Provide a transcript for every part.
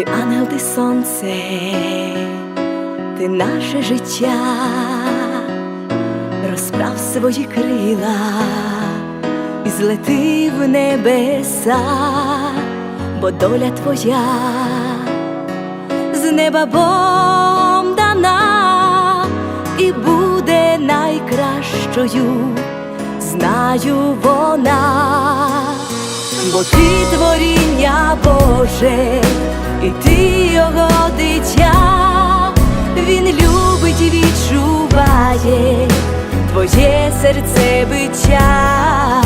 Ти ангел, ти сонце, ти наше життя, розправ свої крила і злети в небеса, бо доля твоя з неба Богом дана і буде найкращою, знаю вона, бо ти творіння Боже, і ти його дитя, він любить і відчуває твоє серце биття,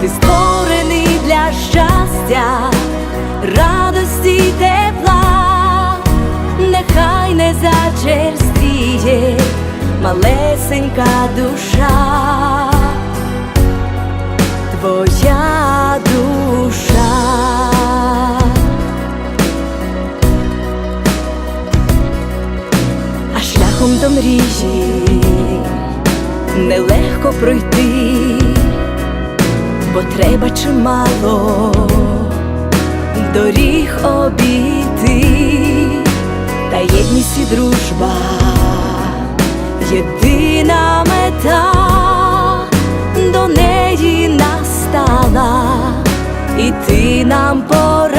ти створений для щастя, радості й тепла, нехай не зачерствіє малесенька душа, твоя шляхом до мрії. Нелегко пройти, бо треба чимало доріг обійти, та єдність і дружба єдина мета, до неї настала, іти нам пора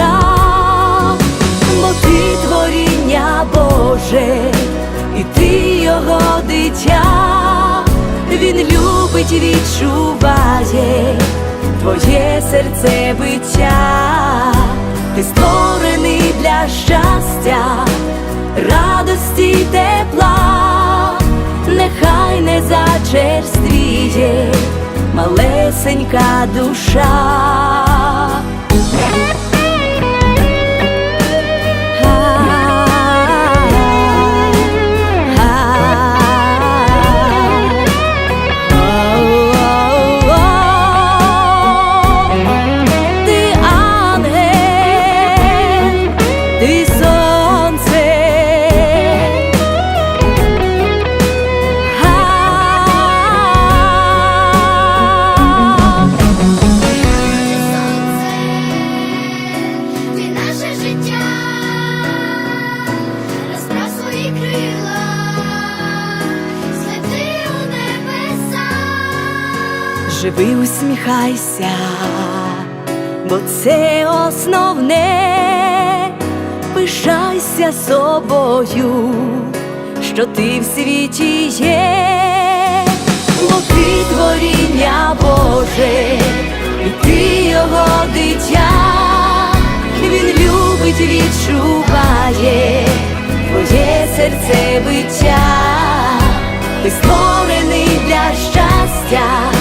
відчуває твоє серце биття, ти створений для щастя, радості тепла, нехай не зачерствіє малесенька душа. Живи, усміхайся, бо це основне, пишайся собою, що ти в світі є, бо ти творіння Боже, і ти його дитя, він любить, відчуває твоє серце биття, ти створений для щастя